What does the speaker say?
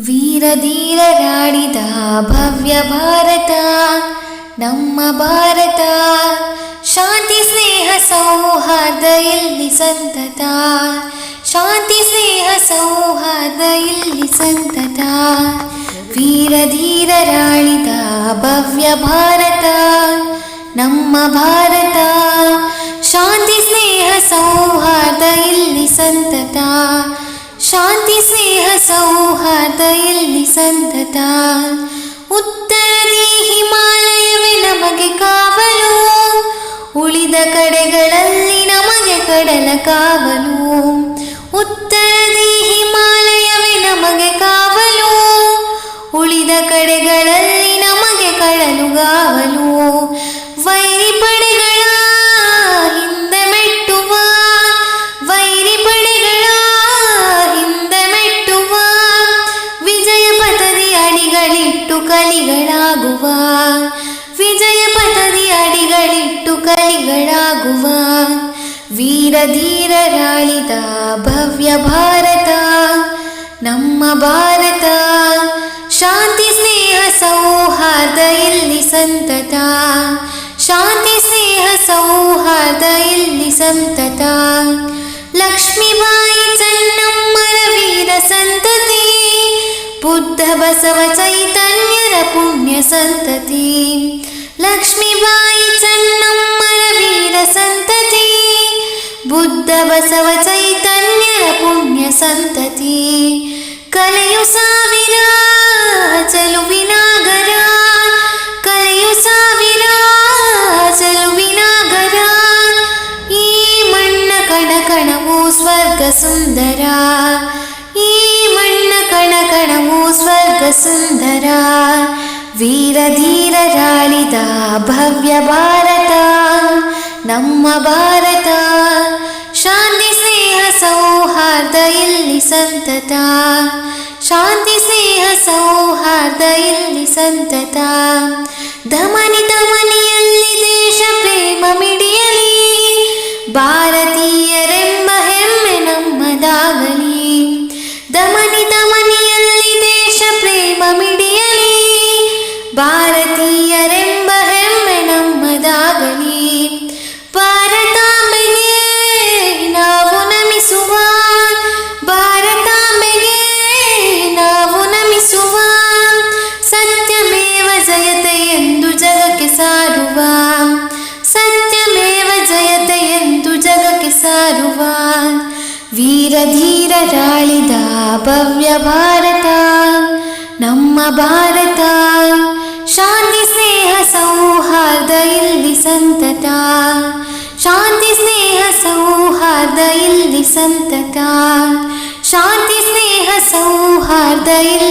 ವೀರಧೀರರಾಡಿದ ಭವ್ಯ ಭಾರತ, ನಮ್ಮ ಭಾರತ. ಶಾಂತಿ, ಸ್ನೇಹ, ಸೌಹಾರ್ದ ಇಲ್ಲಿ ಸಂತತ. ಶಾಂತಿ, ಸ್ನೇಹ, ಸೌಹಾರ್ದ ಇಲ್ಲಿ ಸಂತತ. ವೀರಧೀರರಾಳಿದ ಭವ್ಯ ಭಾರತ, ನಮ್ಮ ಭಾರತ. ಶಾಂತಿ, ಸ್ನೇಹ, ಸೌಹಾರ್ದ ಇಲ್ಲಿ ಸಂತತ. ಶಾಂತಿ, ಸ್ನೇಹ, ಸೌಹಾರ್ದ ಇಲ್ಲಿ ಉತ್ತರಿ ಹಿಮಾಲಯವೇ ನಮಗೆ ಕಾವಲು. ಉಳಿದ ಕಡೆಗಳಲ್ಲಿ ನಮಗೆ ಕಡಲ ಕಾವಲು. ಉತ್ತರದಿ ಕಲಿಗಳಾಗುವ ವಿಜಯ ಪಥದಿ ಅಡಿಗಳಿಟ್ಟು ಕಲಿಗಳಾಗುವ ವೀರ ಧೀರರಾಳಿದ ಭವ್ಯ ಭಾರತ ನಮ್ಮ ಭಾರತ ಶಾಂತಿ ಸ್ನೇಹ ಸೌಹಾರ್ದ ಇಲ್ಲಿ ಸಂತತ ಶಾಂತಿ ಸ್ನೇಹ ಸೌಹಾರ್ದ ಇಲ್ಲಿ ಸಂತತ ಲಕ್ಷ್ಮೀಬಾಯಿ ಚೆನ್ನಮ್ಮರ ವೀರ ಸಂತತಿ ಬುದ್ಧ ಬಸವ ಚೈತನ್ಯರ पुण्यसन्तति लक्ष्मीबाई वीर सन्तति बुद्ध बसव चैतन्यसन्तति कलयु सा विना चलरा कलयु सा विना चलरानो स्वर्गसुन्दरा ಕಣಕಣವು ಸ್ವರ್ಗ ಸುಂದರ, ವೀರ ಧೀರರಾಳಿದ ಭವ್ಯ ಭಾರತ, ನಮ್ಮ ಭಾರತ. ಶಾಂತಿ, ಸ್ನೇಹ, ಸೌಹಾರ್ದ ಇಲ್ಲಿ ಸಂತತ. ಶಾಂತಿ, ಸ್ನೇಹ, ಸೌಹಾರ್ದ ಇಲ್ಲಿ ಸಂತತ. ಧಮನಿ ಧಮನಿಯಲ್ಲಿ ಭಾರತೀಯರೆಂಬ ಹೆಮ್ಮೆ ನಮ್ಮದಾಗಲಿ. ಭಾರತಾಂಬೆಗೆ ನಾವು ನಮಿಸುವ, ಭಾರತಾಂಬೆಗೆ ನಾವು ನಮಿಸುವ, ಸತ್ಯಮೇವ ಜಯತೆ ಎಂದು ಜಗಕ್ಕೆ ಸಾರುವ, ಸತ್ಯಮೇವ ಜಯತೆ ಎಂದು ಜಗಕ್ಕೆ ಸಾರುವ. ಭಾರತ, ನಮ್ಮ ಭಾರತ. ಶಾಂತಿ ಸ್ನೇಹ സൗഹാർദയിൽ വിസന്തത. ശാന്തി സ്നേഹ സൗഹാർദയിൽ വിസന്തത. ശാന്തി സ്നേഹ സൗഹാർദയിൽ